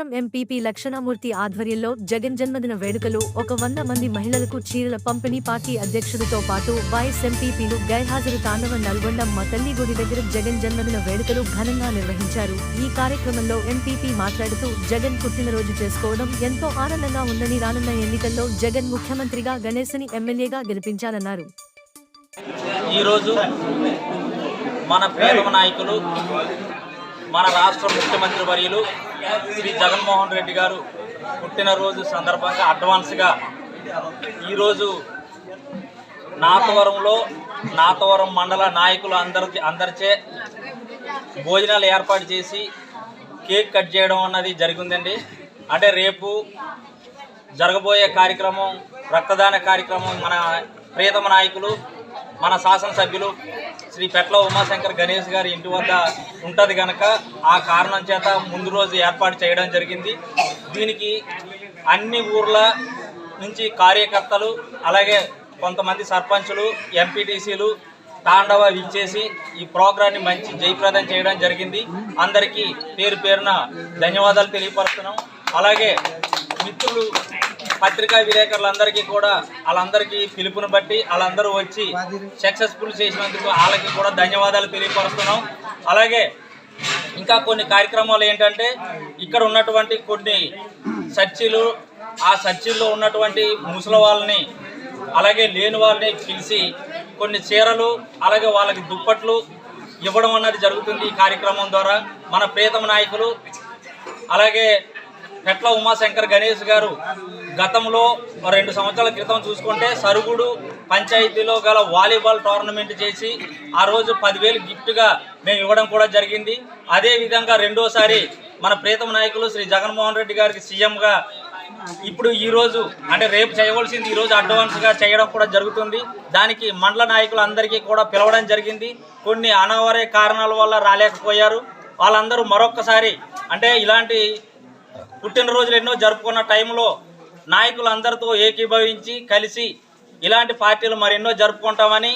Annavaram MPP లక్షణామూర్తి ఆధ్వర్యంలో జగన్ జన్మదిన వేడుకలు ఒక వంద మంది మహిళలకు చీరల పంపిణీ పార్టీ అధ్యక్షుడితో పాటు వైఎస్ ఎంపీపీలు గైర్హాజరు తాండవ నల్గొండ మతల్లిగూడి దగ్గర జగన్ జన్మదిన వేడుకలు ఘనంగా నిర్వహించారు. ఈ కార్యక్రమంలో ఎంపీపీ మాట్లాడుతూ జగన్ పుట్టినరోజు చేసుకోవడం ఎంతో ఆనందంగా ఉందని రానున్న ఎన్నికల్లో జగన్ ముఖ్యమంత్రిగా గణేశని ఎమ్మెల్యేగా గెలిపించాలన్నారు. ఈరోజు మన ప్రియతమ నాయకులు మన రాష్ట్ర ముఖ్యమంత్రి వర్యులు శ్రీ జగన్మోహన్ రెడ్డి గారు పుట్టినరోజు సందర్భంగా అడ్వాన్స్గా ఈరోజు నాతవరంలో నాతవరం మండల నాయకులు అందరి అందరిచే భోజనాలు ఏర్పాటు చేసి కేక్ కట్ చేయడం అన్నది జరిగిందండి. అంటే రేపు జరగబోయే కార్యక్రమం రక్తదాన కార్యక్రమం మన ప్రియతమ నాయకులు మన శాసనసభ్యులు శ్రీ పెట్ల ఉమాశంకర్ గణేష్ గారి ఇంటి వద్ద ఉంటుంది కనుక ఆ కారణం చేత ముందు రోజు ఏర్పాటు చేయడం జరిగింది. దీనికి అన్ని ఊర్ల నుంచి కార్యకర్తలు అలాగే కొంతమంది సర్పంచులు ఎంపీటీసీలు తాండవ ఇచ్చేసి ఈ ప్రోగ్రాన్ని మంచి జయప్రదం చేయడం జరిగింది. అందరికీ పేరు పేరున ధన్యవాదాలు తెలియపరుస్తున్నాం. అలాగే మిత్రులు పత్రికా విలేకరులందరికీ కూడా వాళ్ళందరికీ పిలుపుని బట్టి వాళ్ళందరూ వచ్చి సక్సెస్ఫుల్ చేసినందుకు వాళ్ళకి కూడా ధన్యవాదాలు తెలియపరుస్తున్నాం. అలాగే ఇంకా కొన్ని కార్యక్రమాలు ఏంటంటే ఇక్కడ ఉన్నటువంటి కొన్ని చర్చిలు ఆ చర్చిల్లో ఉన్నటువంటి ముసలి వాళ్ళని అలాగే లేని వాళ్ళని పిలిచి కొన్ని చీరలు అలాగే వాళ్ళకి దుప్పట్లు ఇవ్వడం అన్నది జరుగుతుంది ఈ కార్యక్రమం ద్వారా. మన ప్రియతమ నాయకులు అలాగే పెట్ల ఉమాశంకర్ గణేష్ గారు గతంలో రెండు సంవత్సరాల క్రితం చూసుకుంటే సరుగుడు పంచాయతీలో గల వాలీబాల్ టోర్నమెంట్ చేసి ఆ రోజు పదివేలు గిఫ్ట్గా మేము ఇవ్వడం కూడా జరిగింది. అదేవిధంగా రెండోసారి మన ప్రీతమ నాయకులు శ్రీ జగన్మోహన్ రెడ్డి గారికి సీఎంగా ఇప్పుడు ఈరోజు అంటే రేపు చేయవలసింది ఈరోజు అడ్వాన్స్గా చేయడం కూడా జరుగుతుంది. దానికి మండల నాయకులు అందరికీ కూడా పిలవడం జరిగింది. కొన్ని అనావరే కారణాల వల్ల రాలేకపోయారు. వాళ్ళందరూ మరొక్కసారి అంటే ఇలాంటి పుట్టినరోజులు ఎన్నో జరుపుకున్న టైంలో నాయకులందరితో ఏకీభవించి కలిసి ఇలాంటి పార్టీలు మరెన్నో జరుపుకుంటామని